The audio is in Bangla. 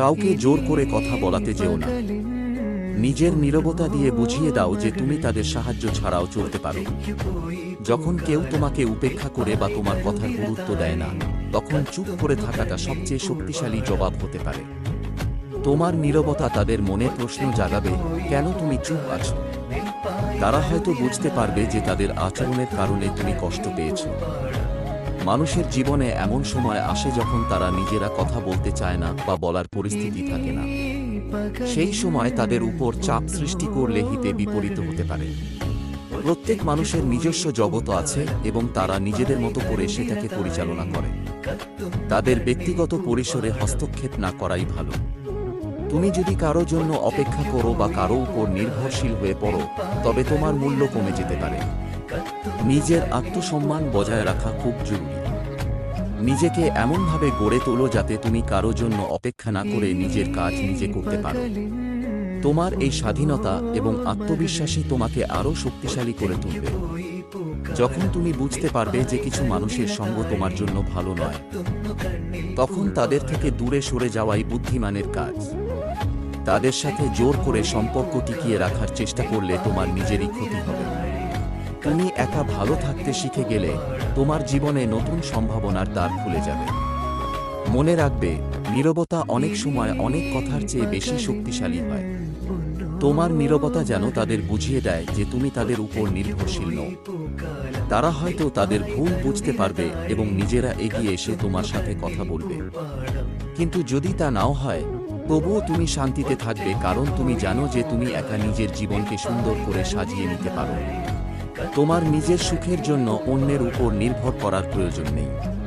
কাউকে জোর করে কথা বলাতে যেও না। নিজের নীরবতা দিয়ে বুঝিয়ে দাও যে তুমি তাদের সাহায্য ছাড়াও চলতে পারো। যখন কেউ তোমাকে উপেক্ষা করে বা তোমার কথার গুরুত্ব দেয় না, তখন চুপ করে থাকাটা সবচেয়ে শক্তিশালী জবাব হতে পারে। তোমার নীরবতা তাদের মনে প্রশ্ন জাগাবে, কেন তুমি চুপ আছো? তারা হয়তো বুঝতে পারবে যে তাদের আচরণের কারণে তুমি কষ্ট পেয়েছ। মানুষের জীবনে এমন সময় আসে যখন তারা নিজেরা কথা বলতে চায় না বা বলার পরিস্থিতি থাকে না। সেই সময় তাদের উপর চাপ সৃষ্টি করলে হিতে বিপরীত হতে পারে। প্রত্যেক মানুষের নিজস্ব জগৎ আছে এবং তারা নিজেদের মতো করে সেটাকে পরিচালনা করে। তাদের ব্যক্তিগত পরিসরে হস্তক্ষেপ না করাই ভালো। তুমি যদি কারও জন্য অপেক্ষা করো বা কারও উপর নির্ভরশীল হয়ে পড়ো, তবে তোমার মূল্য কমে যেতে পারে। নিজের আত্মসম্মান বজায় রাখা খুব জরুরি। নিজেকে এমনভাবে গড়ে তোলো যাতে তুমি কারও জন্য অপেক্ষা না করে নিজের কাজ নিজে করতে পারো। তোমার এই স্বাধীনতা এবং আত্মবিশ্বাসী তোমাকে আরও শক্তিশালী করে তুলবে। যখন তুমি বুঝতে পারবে যে কিছু মানুষের সঙ্গ তোমার জন্য ভালো নয়, তখন তাদের থেকে দূরে সরে যাওয়াই বুদ্ধিমানের কাজ। তাদের সাথে জোর করে সম্পর্ক টিকিয়ে রাখার চেষ্টা করলে তোমার নিজেরই ক্ষতি হবে। তুমি একা ভালো থাকতে শিখে গেলে তোমার জীবনে নতুন সম্ভাবনার দ্বার খুলে যাবে। মনে রাখবে, নীরবতা অনেক সময় অনেক কথার চেয়ে বেশি শক্তিশালী হয়। তোমার নীরবতা যেন তাদের বুঝিয়ে দেয় যে তুমি তাদের উপর নির্ভরশীল নও। তারা হয়তো তাদের ভুল বুঝতে পারবে এবং নিজেরা এগিয়ে এসে তোমার সাথে কথা বলবে। কিন্তু যদি তা নাও হয়, তবুও তুমি শান্তিতে থাকবে কারণ তুমি জানো যে তুমি একা নিজের জীবনকে সুন্দর করে সাজিয়ে নিতে পারো। তোমার নিজের সুখের জন্য অন্যের উপর নির্ভর করার প্রয়োজন নেই।